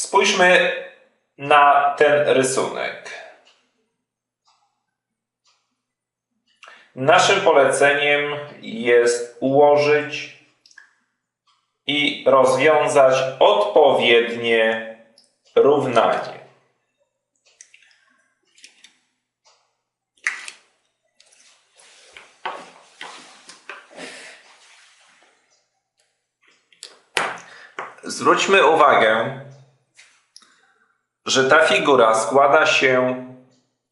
Spójrzmy na ten rysunek. Naszym poleceniem jest ułożyć i rozwiązać odpowiednie równanie. Zwróćmy uwagę, że ta figura składa się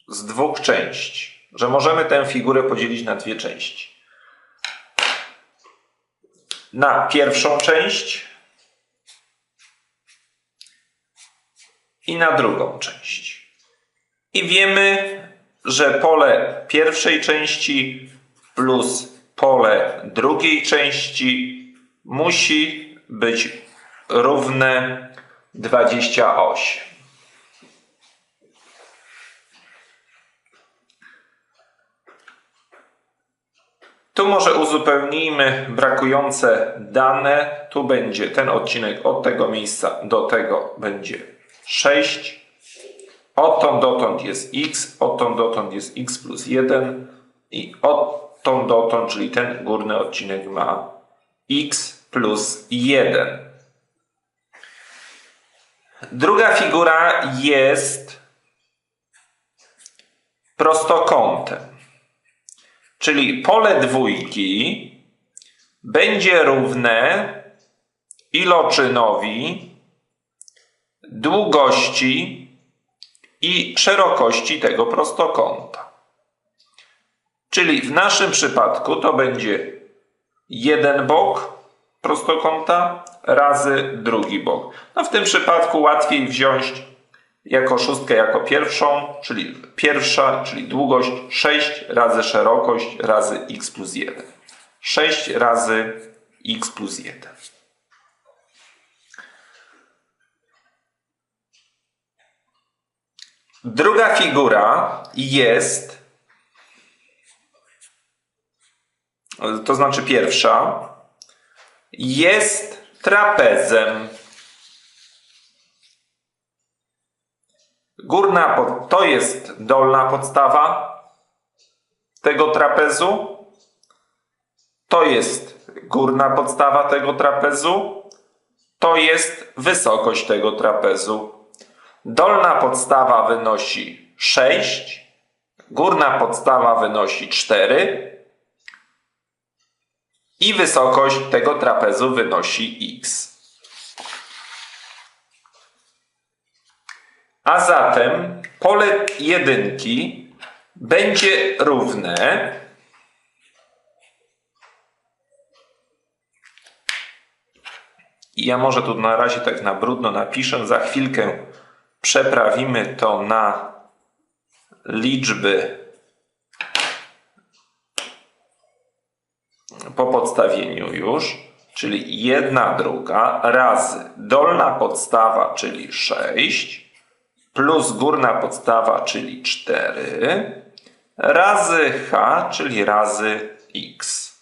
z dwóch części, że możemy tę figurę podzielić na dwie części. Na pierwszą część i na drugą część. I wiemy, że pole pierwszej części plus pole drugiej części musi być równe 28. Tu może uzupełnijmy brakujące dane. Tu będzie ten odcinek od tego miejsca do tego będzie 6. Odtąd dotąd jest x, odtąd dotąd jest x plus 1 i odtąd dotąd, czyli ten górny odcinek ma x plus 1. Druga figura jest prostokątem. Czyli pole dwójki będzie równe iloczynowi długości i szerokości tego prostokąta. Czyli w naszym przypadku to będzie jeden bok prostokąta razy drugi bok. No w tym przypadku łatwiej wziąć jako szóstkę jako pierwszą, czyli pierwsza, czyli długość 6 razy szerokość razy x plus 1. 6 razy x plus 1. Druga figura jest, to znaczy pierwsza, jest trapezem. Górna to jest dolna podstawa tego trapezu. To jest górna podstawa tego trapezu. To jest wysokość tego trapezu. Dolna podstawa wynosi 6, górna podstawa wynosi 4 i wysokość tego trapezu wynosi x. A zatem pole jedynki będzie równe. Ja może tu na razie tak na brudno napiszę, za chwilkę przeprawimy to na liczby po podstawieniu już, czyli jedna druga razy dolna podstawa, czyli 6 plus górna podstawa, czyli 4, razy h, czyli razy x.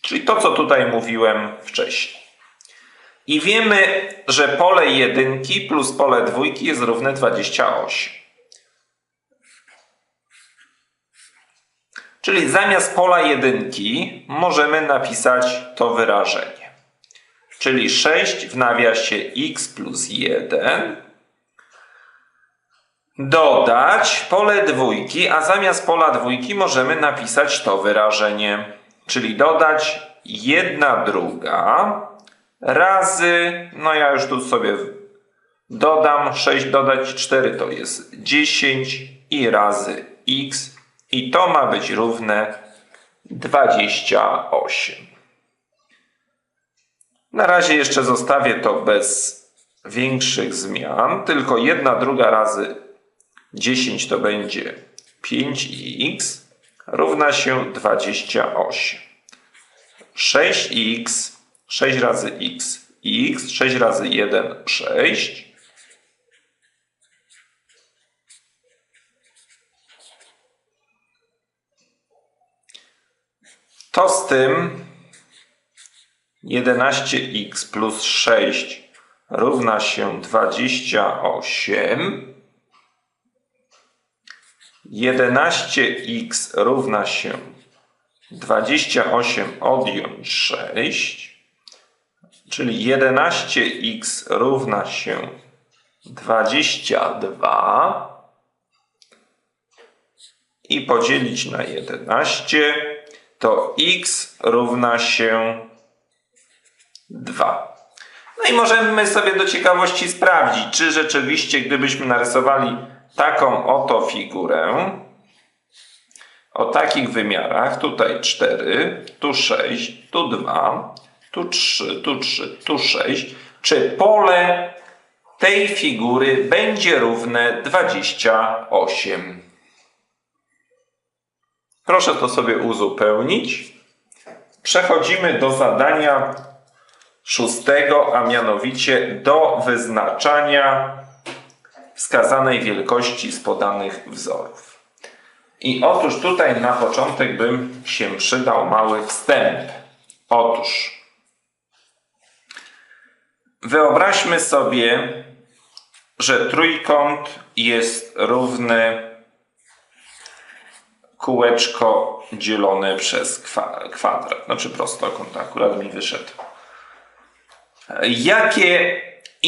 Czyli to, co tutaj mówiłem wcześniej. I wiemy, że pole jedynki plus pole dwójki jest równe 28. Czyli zamiast pola jedynki możemy napisać to wyrażenie. Czyli 6 w nawiasie x plus 1 dodać pole dwójki, a zamiast pola dwójki możemy napisać to wyrażenie. Czyli dodać 1 druga razy, no ja już tu sobie dodam 6 dodać 4 to jest 10 i razy x i to ma być równe 28. Na razie jeszcze zostawię to bez większych zmian, tylko jedna druga razy 10 to będzie 5x równa się 28. 6x, 6 razy x, x, 6 razy 1, 6. To z tym 11x plus 6 równa się 28. 11x równa się 28 odjąć 6, czyli 11x równa się 22 i podzielić na 11, to x równa się 2. No i możemy sobie do ciekawości sprawdzić, czy rzeczywiście, gdybyśmy narysowali taką oto figurę o takich wymiarach, tutaj 4, tu 6, tu 2, tu 3, tu 3, tu 6, czy pole tej figury będzie równe 28. Proszę to sobie uzupełnić. Przechodzimy do zadania szóstego, a mianowicie do wyznaczania wskazanej wielkości z podanych wzorów. I otóż tutaj na początek bym się przydał mały wstęp. Otóż wyobraźmy sobie, że trójkąt jest równy kółeczko dzielone przez kwadrat, znaczy prostokąt akurat mi wyszedł. Jakie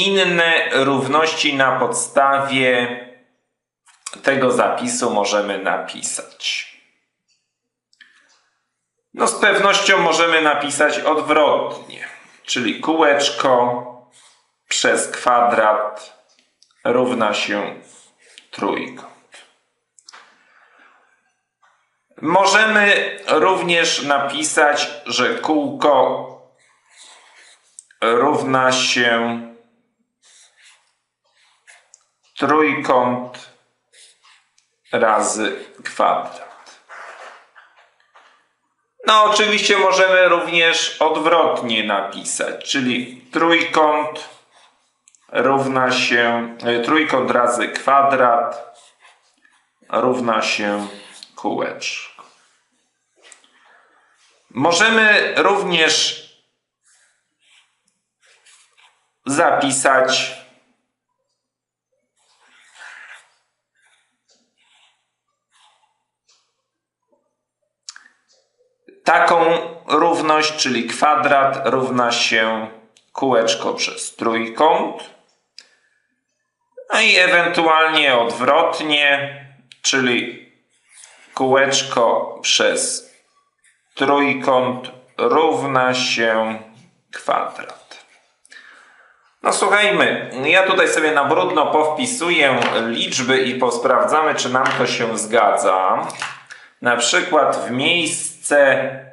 inne równości na podstawie tego zapisu możemy napisać? No z pewnością możemy napisać odwrotnie, czyli kółeczko przez kwadrat równa się trójkąt. Możemy również napisać, że kółko równa się trójkąt razy kwadrat. No, oczywiście możemy również odwrotnie napisać, czyli trójkąt równa się, e, trójkąt razy kwadrat równa się kółeczko. Możemy również zapisać taką równość, czyli kwadrat równa się kółeczko przez trójkąt. No i ewentualnie odwrotnie, czyli kółeczko przez trójkąt równa się kwadrat. No słuchajmy, ja tutaj sobie na brudno powpisuję liczby i posprawdzamy, czy nam to się zgadza. Na przykład w miejsce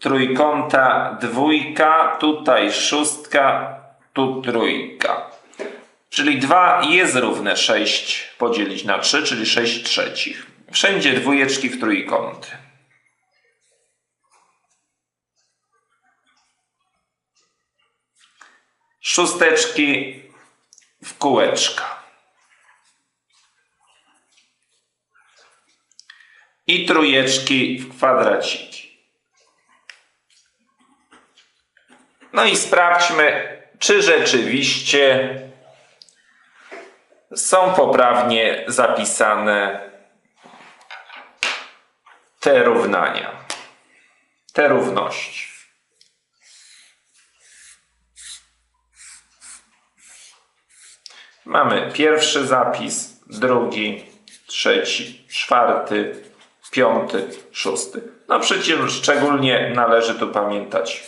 trójkąta dwójka, tutaj szóstka, tu trójka. Czyli 2 jest równe 6 podzielić na 3, czyli 6 trzecich. Wszędzie dwójeczki w trójkąty. Szósteczki w kółeczka. I trójeczki w kwadraciki. No i sprawdźmy, czy rzeczywiście są poprawnie zapisane te równania, te równości. Mamy pierwszy zapis, drugi, trzeci, czwarty, piąty, szósty. No przecież szczególnie należy tu pamiętać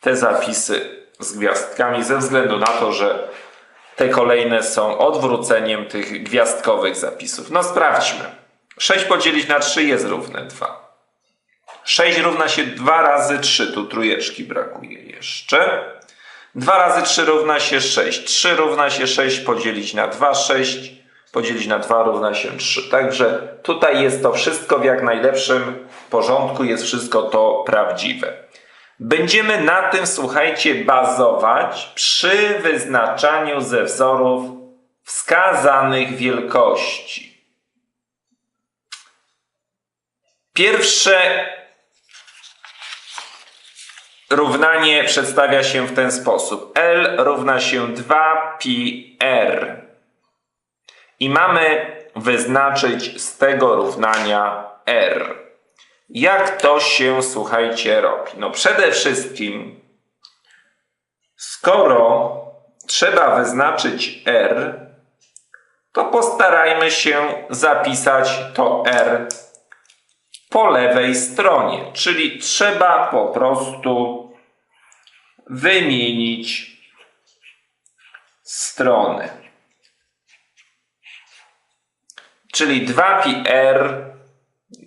te zapisy z gwiazdkami ze względu na to, że te kolejne są odwróceniem tych gwiazdkowych zapisów. No sprawdźmy. 6 podzielić na 3 jest równe 2. 6 równa się 2 razy 3, tu trójeczki brakuje jeszcze. 2 razy 3 równa się 6. 3 równa się 6 podzielić na 2, 6 podzielić na 2 równa się 3. Także tutaj jest to wszystko w jak najlepszym porządku, jest wszystko to prawdziwe. Będziemy na tym, słuchajcie, bazować przy wyznaczaniu ze wzorów wskazanych wielkości. Pierwsze równanie przedstawia się w ten sposób. L równa się 2πr. I mamy wyznaczyć z tego równania r. Jak to się, słuchajcie, robi? No przede wszystkim, skoro trzeba wyznaczyć r, to postarajmy się zapisać to r po lewej stronie, czyli trzeba po prostu wymienić strony. Czyli 2πr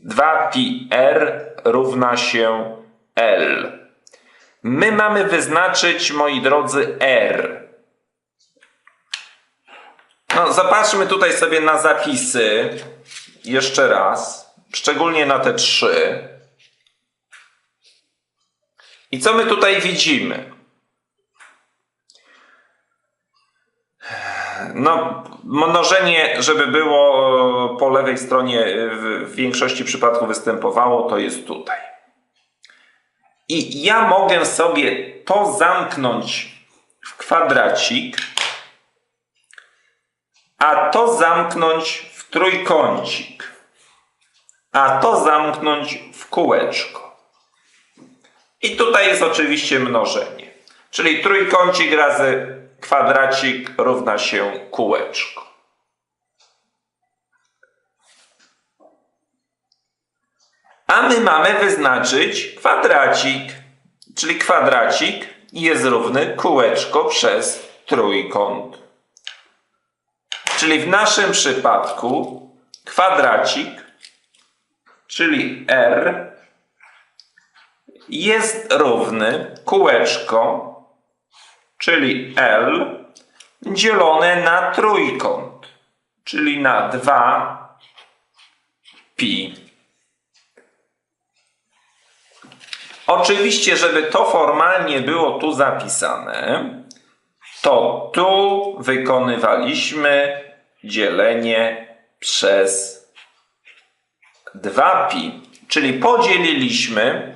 2πr równa się L. My mamy wyznaczyć, moi drodzy, R. No, zobaczmy tutaj sobie na zapisy jeszcze raz, szczególnie na te trzy. I co my tutaj widzimy? No, mnożenie, żeby było po lewej stronie w w większości przypadków występowało, to jest tutaj. I ja mogę sobie to zamknąć w kwadracik, a to zamknąć w trójkącik, a to zamknąć w kółeczko. I tutaj jest oczywiście mnożenie. Czyli trójkącik razy kwadracik równa się kółeczko. A my mamy wyznaczyć kwadracik. Czyli kwadracik jest równy kółeczko przez trójkąt. Czyli w naszym przypadku kwadracik, czyli r, jest równy kółeczko, czyli L, dzielone na trójkąt, czyli na 2 pi. Oczywiście, żeby to formalnie było tu zapisane, to tu wykonywaliśmy dzielenie przez 2pi, czyli podzieliliśmy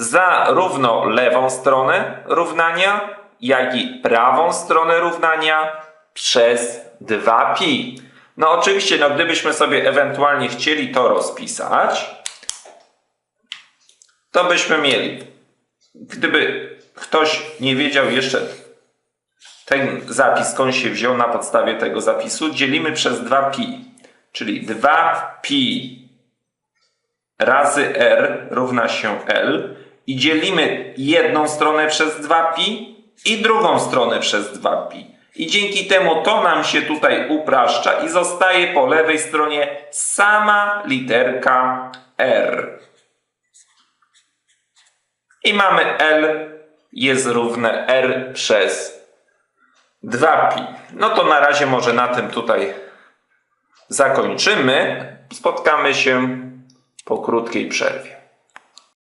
zarówno lewą stronę równania, jak i prawą stronę równania przez 2pi. No oczywiście, no gdybyśmy sobie ewentualnie chcieli to rozpisać, to byśmy mieli. Gdyby ktoś nie wiedział jeszcze ten zapis skąd się wziął na podstawie tego zapisu, dzielimy przez 2pi, czyli 2pi razy r równa się l i dzielimy jedną stronę przez 2pi i drugą stronę przez 2pi. I dzięki temu to nam się tutaj upraszcza i zostaje po lewej stronie sama literka r. I mamy L jest równe R przez 2pi. No to na razie może na tym tutaj zakończymy. Spotkamy się po krótkiej przerwie.